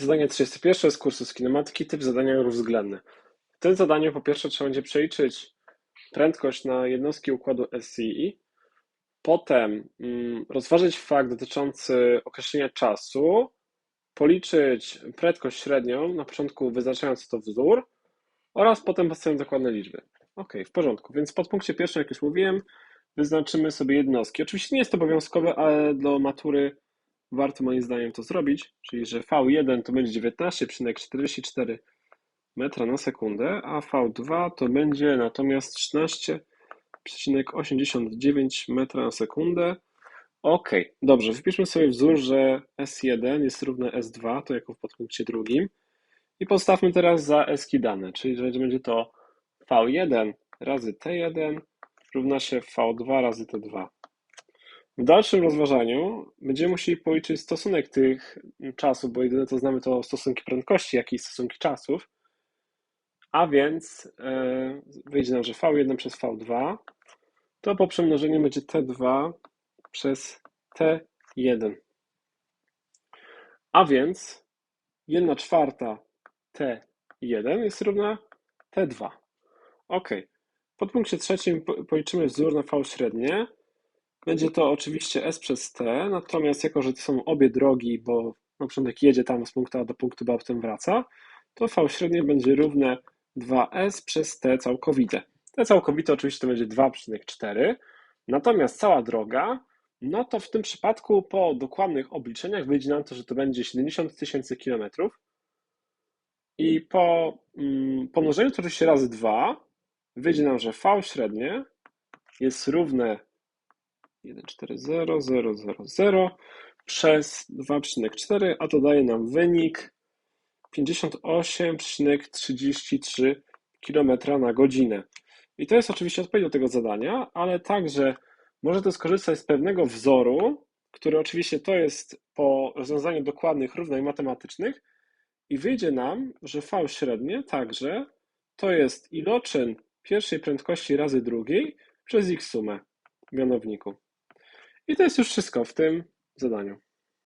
Zadanie 31 z kursu z kinematyki, typ zadania rówwzględny. W tym zadaniu po pierwsze trzeba będzie przeliczyć prędkość na jednostki układu SCI, potem mm, rozważyć fakt dotyczący określenia czasu, policzyć prędkość średnią, na początku wyznaczając to wzór oraz potem postawiając dokładne liczby. Ok, w porządku. Więc w podpunkcie pierwszym, jak już mówiłem, wyznaczymy sobie jednostki. Oczywiście nie jest to obowiązkowe, ale do matury warto moim zdaniem to zrobić, czyli że V1 to będzie 19,44 metra na sekundę, a V2 to będzie natomiast 13,89 metra na sekundę. Ok, dobrze, wypiszmy sobie wzór, że S1 jest równe S2, to jako w podpunkcie drugim. I postawmy teraz za eski dane, czyli że będzie to V1 razy T1 równa się V2 razy T2. W dalszym rozważaniu będziemy musieli policzyć stosunek tych czasów, bo jedyne co znamy to stosunki prędkości, jak i stosunki czasów. A więc yy, wyjdzie nam, że V1 przez V2 to po przemnożeniu będzie T2 przez T1. A więc 1 czwarta T1 jest równa T2. Ok. W podpunkcie trzecim policzymy wzór na V średnie. Będzie to oczywiście S przez T, natomiast jako, że to są obie drogi, bo na początek jedzie tam z punktu A do punktu B, a potem wraca, to V średnie będzie równe 2S przez T całkowite. T całkowite oczywiście to będzie 2,4, natomiast cała droga, no to w tym przypadku po dokładnych obliczeniach wyjdzie nam to, że to będzie 70 tysięcy kilometrów i po mm, pomnożeniu to oczywiście razy 2 wyjdzie nam, że V średnie jest równe 1,40000 przez 2,4, a to daje nam wynik 58,33 km na godzinę. I to jest oczywiście odpowiedź do tego zadania, ale także możecie skorzystać z pewnego wzoru, który oczywiście to jest po rozwiązaniu dokładnych równań matematycznych i wyjdzie nam, że V średnie także to jest iloczyn pierwszej prędkości razy drugiej przez ich sumę w mianowniku. I to jest już wszystko w tym zadaniu.